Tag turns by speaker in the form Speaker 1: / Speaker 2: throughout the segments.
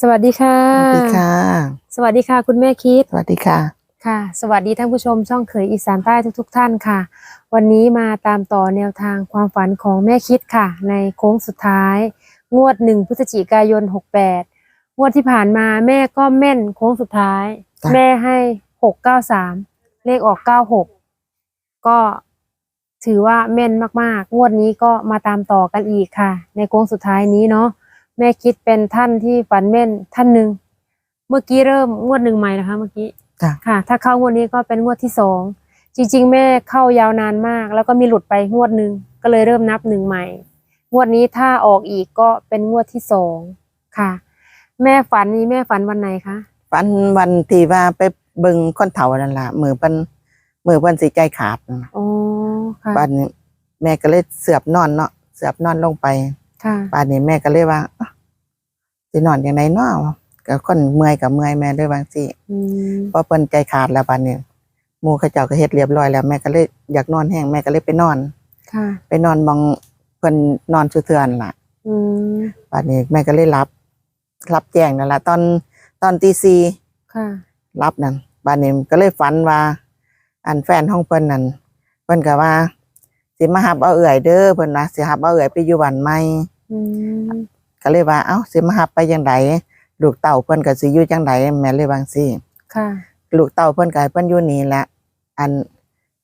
Speaker 1: สวัสดีค่ะ
Speaker 2: สวัสดีค่ะ
Speaker 1: สวัสดีค่ะ คุณแม่คิด
Speaker 2: สวัสดีค่ะ
Speaker 1: ค่ะ สวัสดีท่านผู้ชมช่องเขยอีสานใต้ทุกๆท่านค่ะ วันนี้มาตามต่อแนวทางความฝันของแม่คิดค่ะ ในโค้งสุดท้าย งวดหนึ่งพฤศจิกายน68งวดที่ผ่านมาแม่ก็แม่นโค้งสุดท้าย
Speaker 2: จ้ะ
Speaker 1: แม่ให้693เลขออก96ก็ถือว่าแม่นมากๆ งวดนี้ก็มาตามต่อกันอีกค่ะ ในโค้งสุดท้ายนี้เนาะ แม่คิดเป็นท่านที่ฝันแม่นท่านหนึ่งเมื่อกี้เริ่มงวดหนึ่งใหม่นะคะ เมื่อกี้
Speaker 2: จ้ะ
Speaker 1: ค่ะ ถ้าเข้างวดนี้ก็เป็นงวดที่สองจริง ๆ แม่เข้ายาวนานมาก แล้วก็มีหลุดไปงวดหนึ่งก็เลยเริ่มนับหนึ่งใหม่ งวดนี้ถ้าออกอีกก็เป็นงวดที่สองค่ะ แม่ฝันนี้แม่ฝันวันไหนคะ
Speaker 2: ฝันวันที่ว่าไปเบิ่งคนเฒ่านั่นล่ะมือเพิ่นมือเพิ่นสิใจขาดนั่นล่ะ
Speaker 1: อ๋อค่ะ
Speaker 2: บ้านนี้แม่ก็เลยเสือบนอนเนาะเสือบนอนลงไป
Speaker 1: ค่ะ
Speaker 2: บ้านนี้แม่ก็เลยว่าอ๊ะสินอนอย่างไรเนาะก็คนเมื่อยกับเมื่อยแม่เลยบางสิ
Speaker 1: อืม
Speaker 2: พอเพิ่นใจขาดแล้วบ้านนี้หมู่เขาเจ้าก็เฮ็ดเรียบร้อยแล้วแม่ก็เลยอยากนอนแห้งแม่ก็เลยไปนอน
Speaker 1: ค่ะ
Speaker 2: ไปนอนมองเพิ่นนอนเถื่อนล่ะ
Speaker 1: อืม
Speaker 2: บ้านนี้แม่ก็เลยรับรับแจ้งนั่นล่ะตอนตอนตีสี่
Speaker 1: ค่ะ
Speaker 2: รับนั่นบ้านนี้ก็เลยฝันว่า อันแฟนห้องเพิ่นนั่นเพิ่นก็ว่า สิมาหับเอาเอื่อยเด้อเพิ่นว่าสิหับเอาเอื่อยไปอยู่บ้านใหม่
Speaker 1: อืม
Speaker 2: ก็เลยว่า เอ้าสิมาหับไปจังไดลูกเต่าเพิ่นก็สิอยู่จังไดแม่เลยว่าจังซี่
Speaker 1: ค่ะ
Speaker 2: ลูกเต่าเพิ่นก็ให้เพิ่นอยู่นี่แหละอัน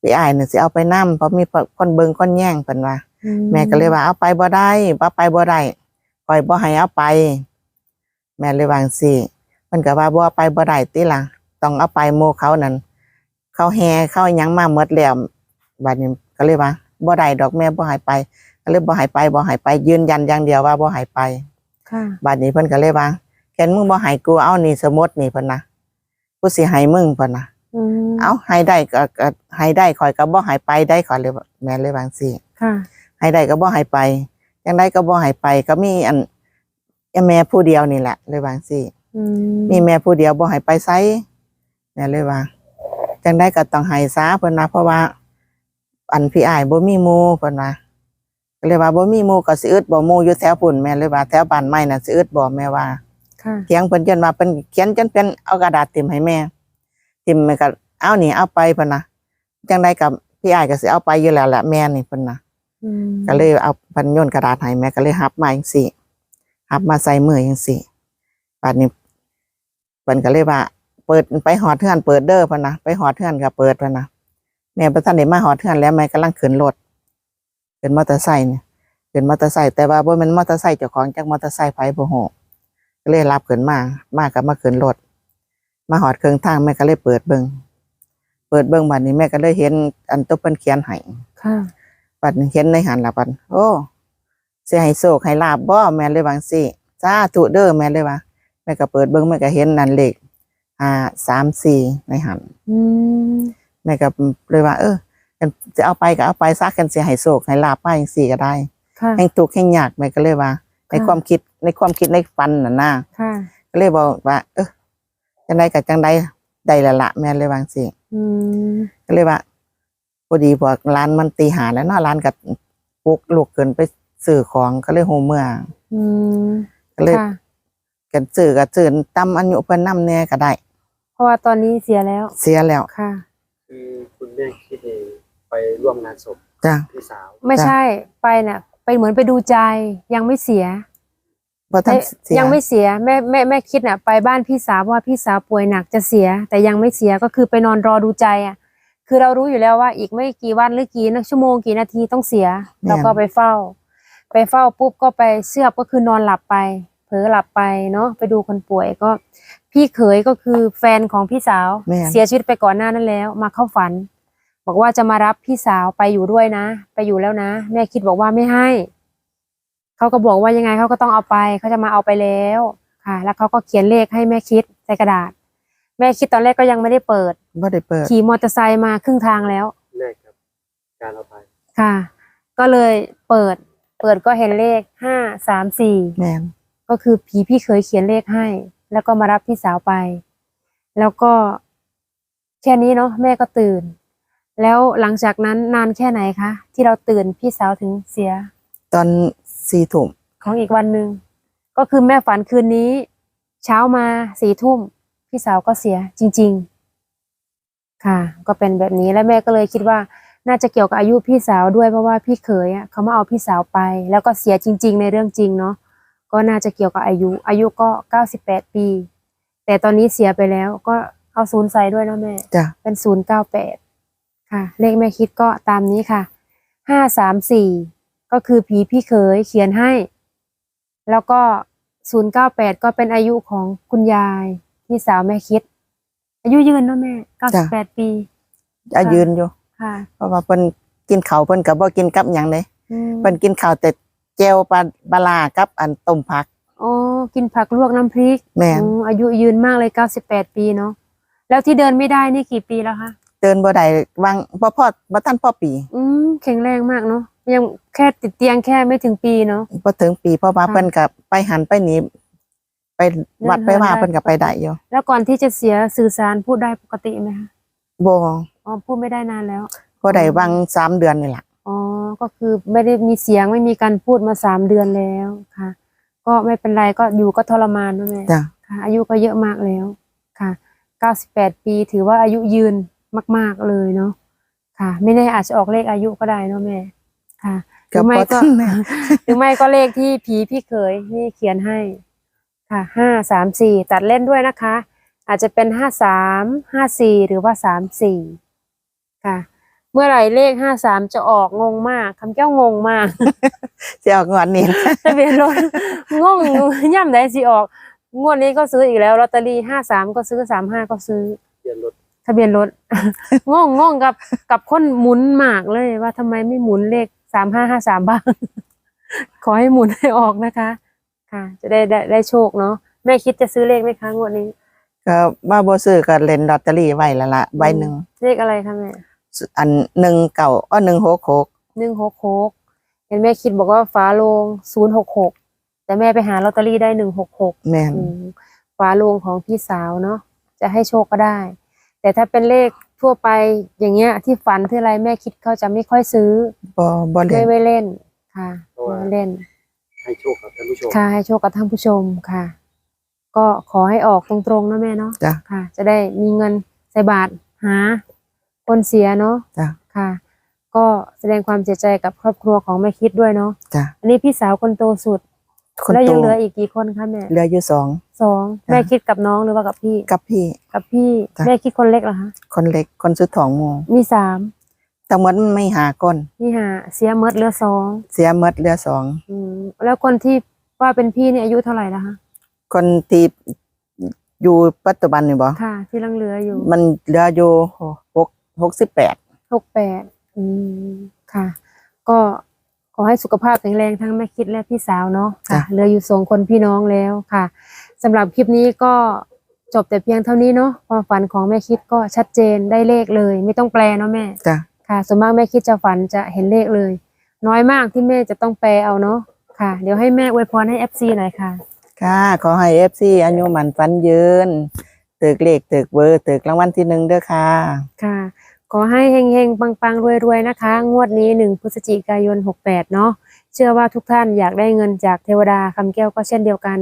Speaker 2: พี่อ้ายนี่สิเอาไปนํเพราะมีคนเบิ่งคนแย่งเพิ่นว่า
Speaker 1: อื
Speaker 2: แม่ก็เลยว่าเอาไปบ่ได้บ่ไปบ่ได้คอยบ่ให้เอาไป แม่เลยวาจั่งสิเพิ่นก็ว่าบ่เอาไปบ่ได้ติล่ะต้องเอาไปโมเขานั่นเขาแห่เขาหยังมาหมดแล้วบัดนี้ก็เลยว่าบ่ได้ดอกแม่บ่ให้ไปก็ เลยบ่ให้ไปบ่ให้ไปยืนยันอย่างเดียวว่าบ่ให้ไป
Speaker 1: ค่ะ
Speaker 2: บัดนี้เพิ่นก็เลยว่าแค่นมึงบ่ให้กูเอานี่สมุดนี่เพิ่นนะกูสิให้มึงเพิ่นนะ
Speaker 1: อืม
Speaker 2: เอาให้ได้ก็ก็ให้ได้ข่อยก็บ่ให้ไปได้ข่อยเลยว่าแม่เลยว่าจั่งสิ
Speaker 1: ค่ะ
Speaker 2: ให้ได้ก็บ่ให้ไปยังได้ก็บ่ให้ไปก็มีอันแม่ผู้เดียวนี่แหละ เลยว่าจั่งซี่
Speaker 1: อืม
Speaker 2: มีแม่ผู้เดียวบ่ให้ไปไสแม่เลยว่าจังได้ก็ต้องให้ซาเพิ่นนะเพราะว่า อันพี่อ้ายบ่มีหมู่เพิ่นว่า ก็เลยว่าบ่มีหมู่ก็สิอึดบ่หมู่อยู่แถวปุ่นแม่เลยว่าแถวบ้านใหม่น่ะสิอึดบ่แม่ว่า
Speaker 1: ค่ะ
Speaker 2: เถียงเพิ่นจนว่าเพิ่นเขียนจนเป็นเอากระดาษติ่มให้แม่ติ่มแม่ก็เอานี่เอาไปเพิ่นนะจังได้กับพี่อ้ายก็สิเอาไปอยู่แล้วแหละแม่นี่เพิ่นนะ
Speaker 1: อืม
Speaker 2: ก็เลยเอาพันโยนกระดาษให้แม่ก็เลยหับมาจังสี่หับมาใส่มือจังสี่บัดนี้เพิ่นก็เลยว่า เปิดไปหอดเทือนเปิดเด้อเพิ่นนะไปหอดเทือนก็เปิดเพิ่นนะแม่ประทันได้มาหอดเทือนแล้วแม่กำลังขึ้นรถ ขึ้นมอเตอร์ไซค์เนี่ยขึ้นมอเตอร์ไซค์แต่ว่าบ่แม่นมอเตอร์ไซค์เจ้าของจากมอเตอร์ไซค์ไผบ่ฮู้ก็เลยรับขึ้นมา มากับมาขึ้นรถมาหอดเครื่องทางแม่ก็เลยเปิดเบิ่งเปิดเบิ่งบัดนี้แม่ก็เลยเห็นอันตัวเพิ่นเขียนให้
Speaker 1: ค่ะ
Speaker 2: ปัดเห็นในหันละปัดโอ้สิให้โศกให้ลาบบ่แม่นเลยว่าจั่งสิสาธุเด้อแม่นเลยว่าแม่ก็เปิดเบิ่งแม่ก็เห็นนั่นเลขอ่าสามสี่ในหัน
Speaker 1: อืม
Speaker 2: แม่ก็เลยว่า เออ กันจะเอาไปก็เอาไปซักกันสิให้โศกให้ลาบไปจังซี่ก็ได้
Speaker 1: ค่ะ
Speaker 2: ให้ทุกข์ให้ยากแม่ก็เลยว่า ใน
Speaker 1: ค่ะ
Speaker 2: ความคิดในความคิดในฝันน่ะนะ
Speaker 1: ค่ะ
Speaker 2: ก็เลยบอกว่า เออจังไดก็จังไดได้ละละแม่นเลยว่าจั่งสิ
Speaker 1: อืม
Speaker 2: ก็เลยว่าพอดีพวกร้านมันตีหาแล้วเนาะร้านกับปลุกลูกเกินไปซื้อของก็เลยโฮเมื่อ
Speaker 1: อืม
Speaker 2: ก็เลย
Speaker 1: ค่ะ
Speaker 2: กันซื้อก็ซื้อตำอายุเพิ่นนำแน่ก็ได้
Speaker 1: เพราะว่าตอนนี้เสียแล้ว
Speaker 2: เสียแล้ว
Speaker 1: ค่ะ
Speaker 3: คือคุณแม่คิดเอง ไปร่วมงานศพ
Speaker 2: จ้ะ
Speaker 3: พี่สาว
Speaker 1: ไม่ใช่ไปน่ะ ไปเหมือนไปดูใจยังไม่เสีย
Speaker 2: บ่ทัน
Speaker 1: เอ๊ะ
Speaker 2: เสีย
Speaker 1: ยังไม่เสียแม่แม่แม่คิดน่ะ ไปบ้านพี่สาวเพราะว่าพี่สาวป่วยหนักจะเสีย แต่ยังไม่เสียก็คือไปนอนรอดูใจอะ คือเรารู้อยู่แล้วว่า อีกไม่กี่วันหรือกี่นาชั่วโมงกี่นาทีต้องเสียเราก็ไปเฝ้า ไปเฝ้าปุ๊บก็ไปเสื้อบก็คือนอนหลับไป เผลอหลับไปเนาะไปดูคนป่วยก็ พี่เขยก็คือแฟนของพี่สาว
Speaker 2: แม่น
Speaker 1: เสียชีวิตไปก่อนหน้านั้นแล้ว มาเข้าฝัน บอกว่าจะมารับพี่สาวไปอยู่ด้วยนะ ไปอยู่แล้วนะ แม่คิดบอกว่าไม่ให้ เขาก็บอกว่ายังไงเขาก็ต้องเอาไป เขาจะมาเอาไปแล้วค่ะ แล้วเขาก็เขียนเลขให้แม่คิดใส่กระดาษ แม่คิดตอนแรกก็ยังไม่ได้เปิด
Speaker 2: บ่ได้เปิด
Speaker 1: ขี่มอเตอร์ไซค์มาครึ่งทางแล้ว
Speaker 3: แรกครับ การเอาไป
Speaker 1: ค่ะ ก็เลยเปิด เปิดก็เห็นเลขห้าสามสี่
Speaker 2: แม่น
Speaker 1: ก็คือผีพี่เคยเขียนเลขให้ แล้วก็มารับพี่สาวไป แล้วก็แค่นี้เนาะแม่ก็ตื่น แล้วหลังจากนั้นนานแค่ไหนคะ ที่เราตื่นพี่สาวถึงเสีย
Speaker 2: ตอน4ทุ่ม
Speaker 1: ของอีกวันหนึ่งก็คือแม่ฝันคืนนี้ เช้ามาสี่ทุ่มพี่สาวก็เสียจริง ๆ ค่ะ ก็เป็นแบบนี้แล้วแม่ก็เลยคิดว่า น่าจะเกี่ยวกับอายุพี่สาวด้วยเพราะว่าพี่เขยอะเขามาเอาพี่สาวไป แล้วก็เสียจริง ๆ ในเรื่องจริงเนาะก็น่าจะเกี่ยวกับอายุ อายุก็เก้าสิบแปดปี แต่ตอนนี้เสียไปแล้วก็เอาศูนย์ใส่ด้วยเนาะแม่
Speaker 2: จ้ะ
Speaker 1: เป็นศูนย์เก้าแปด ค่ะ เลขแม่คิดก็ตามนี้ค่ะห้าสามสี่ก็คือผีพี่เขยเขียนให้ แล้วก็ศูนย์เก้าแปดก็เป็นอายุของคุณยายพี่สาวแม่คิด อายุยืนเนาะแม่เก้าสิบแปดปี
Speaker 2: จะยืนอยู่
Speaker 1: ค่ะ
Speaker 2: เพราะว่าเพิ่นกินข้าวเพิ่นก็บ่กินกับหยังเลย
Speaker 1: อืม
Speaker 2: เพิ่นกินข้าวแต่แจ่วปลาปลาร้ากับอันต้มผัก
Speaker 1: อ๋อกินผักลวกน้ำพริก
Speaker 2: แม่น
Speaker 1: อืมอายุยืนมากเลยเก้าสิบแปดปีเนาะแล้วที่เดินไม่ได้นี่กี่ปีแล้วคะ
Speaker 2: เดินบ่ได้วางบ่พอบ่ทันพอปี
Speaker 1: อืมแข็งแรงมากเนาะยังแค่ติดเตียงแค่ไม่ถึงปีเนาะ
Speaker 2: บ่ถึงปีเพราะว่า
Speaker 1: ค่ะ
Speaker 2: เพิ่นก็ไปหันไปหนีไปวัด
Speaker 1: เดิน
Speaker 2: ไปว่า
Speaker 1: ได้
Speaker 2: เพิ่นก็ไปได้อยู่
Speaker 1: แล้วก่อนที่จะเสียสื่อสารพูดได้ปกติไหมคะ
Speaker 2: บ่
Speaker 1: อ๋อพูดไม่ได้นานแล้ว
Speaker 2: บ่ได้วางสามเดือนนี่ล่ะ
Speaker 1: อ๋อก็คือไม่ได้มีเสียงไม่มีการพูดมาสามเดือนแล้วค่ะ ก็ไม่เป็นไรก็อยู่ก็ทรมานนะแม่
Speaker 2: จ้ะ
Speaker 1: ค่ะ อายุก็เยอะมากแล้วค่ะเก้าสิบแปดปีถือว่าอายุยืน มาก ๆเลยเนาะค่ะ ไม่แน่อาจจะออกเลขอายุก็ได้เนาะแม่ค่ะหรือไม่
Speaker 2: บ่
Speaker 1: ก็
Speaker 2: ทันแม่
Speaker 1: หรือไม่ก็เลขที่ผีพี่เขยนี่เขียนให้ค่ะห้าสามสี่ตัดเล่นด้วยนะคะ อาจจะเป็นห้าสามห้าสี่หรือว่าสามสี่ค่ะ เมื่อไหร่เลขห้าสามจะออกงงมากคำแก้วงงมาก
Speaker 2: สิออกงวดนี้
Speaker 1: ทะเบียนรถงงย่ำไหนสิออก งวดนี้ก็ซื้ออีกแล้วลอตเตอรี่ห้าสามก็ซื้อสามห้าก็ซื้อ
Speaker 3: เปลี่ยนรถ
Speaker 1: ทะเบียนรถ งงงงกับกับคนหมุนมากเลยว่าทำไมไม่หมุนเลขสามห้าห้าสามบ้าง ขอให้หมุนให้ออกนะคะ ค่ะ จะได้ได้ได้โชคเนาะแม่คิดจะซื้อเลขไหมคะงวดนี้
Speaker 2: ก็ว่าบ่ซื้อก็เล่นลอตเตอรี่ไว้แล้วล่ะใบหนึ่ง
Speaker 1: เลขอะไรคะแม่
Speaker 2: อันหนึ่งเก่าอ้อหนึ่งหกหก
Speaker 1: หนึ่งหกหกเห็นแม่คิดบอกว่าฝาโลงศูนย์หกหกแต่แม่ไปหาลอตเตอรี่ได้หนึ่งหกหก
Speaker 2: แม่น
Speaker 1: ฝาโลงของพี่สาวเนาะจะให้โชคก็ได้ แต่ถ้าเป็นเลขทั่วไปอย่างเงี้ย ที่ฝันที่อะไรแม่คิดเขาจะไม่ค่อยซื้อ
Speaker 2: บ่บ่เล่
Speaker 1: ไม่
Speaker 2: น
Speaker 1: ไม่เล่นค่ะไม่เล่น
Speaker 3: ให้โชคกับท่านผู้ชม
Speaker 1: ค่ะให้โชคกับท่านผู้ชมค่ะ ก็ขอให้ออกตรงๆนะแม่เนาะ
Speaker 2: จ้ะ
Speaker 1: ค่ะ จะได้มีเงินใส่บาทหา คนเสียเนาะ
Speaker 2: จ้ะ
Speaker 1: ค่ะ ก็แสดงความเสียใจกับครอบครัวของแม่คิดด้วยเนาะ
Speaker 2: จ้ะ
Speaker 1: อันนี้พี่สาวคนโตสุด
Speaker 2: คน
Speaker 1: แล้ว
Speaker 2: โต
Speaker 1: ยังเหลืออีกกี่คนคะแม่
Speaker 2: เหลืออยู่สอง
Speaker 1: สอง
Speaker 2: จ้ะ
Speaker 1: แม่คิดกับน้องหรือว่ากับพี่
Speaker 2: กับพี่
Speaker 1: กับพี่
Speaker 2: จ้ะ
Speaker 1: แม่คิดคนเล็กเหรอคะ
Speaker 2: คนเล็กคนสุดท้องหมู่
Speaker 1: มีสาม
Speaker 2: ทั้งหมดมันไม่หาคน
Speaker 1: นี่หาเสียเมดเหลือสอง
Speaker 2: เสียหมดเหลือสอง
Speaker 1: อืมแล้วคนที่ว่าเป็นพี่เนี่ยอายุเท่าไหร่แล้วคะ
Speaker 2: คนที่อยู่ปัจจุบันนี่บ่
Speaker 1: ค่ะ ที่ลังเหลืออยู่
Speaker 2: มันเหลืออยู่หกหกสิบแปด
Speaker 1: หกแปดอืมค่ะ ก็ขอให้สุขภาพแข็งแรงทั้งแม่คิดและพี่สาวเนาะค่ะเหลืออยู่สองคนพี่น้องแล้วค่ะ สำหรับคลิปนี้ก็จบแต่เพียงเท่านี้เนาะความฝันของแม่คิดก็ชัดเจนได้เลขเลย ไม่ต้องแปลเนาะแม่
Speaker 2: จ้ะ
Speaker 1: ค่ะส่วนมากแม่คิดจะฝันจะเห็นเลขเลย น้อยมากที่แม่จะต้องแปลเอาเนาะค่ะ เดี๋ยวให้แม่อวยพรให้ FC หน่อยค่ะ
Speaker 2: ค่ะ ขอให้เอฟซีอายุมันฟันยืนตึกเลขตึกเบอร์ตึกรางวัลที่หนึ่งเด้อค่ะ
Speaker 1: ค่ะ ขอให้เฮงๆ ปังๆ รวยๆ นะคะ งวดนี้หนึ่งพฤศจิกายน 68 เนาะเชื่อว่าทุกท่านอยากได้เงินจากเทวดาคำแก้วก็เช่นเดียวกัน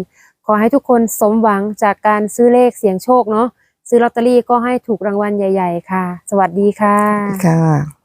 Speaker 1: ขอให้ทุกคนสมหวังจากการซื้อเลขเสียงโชคเนาะซื้อลอตเตอรี่ก็ให้ถูกรางวัลใหญ่ ๆ ค่ะ สวัสดีค่ะ
Speaker 2: ค่ะ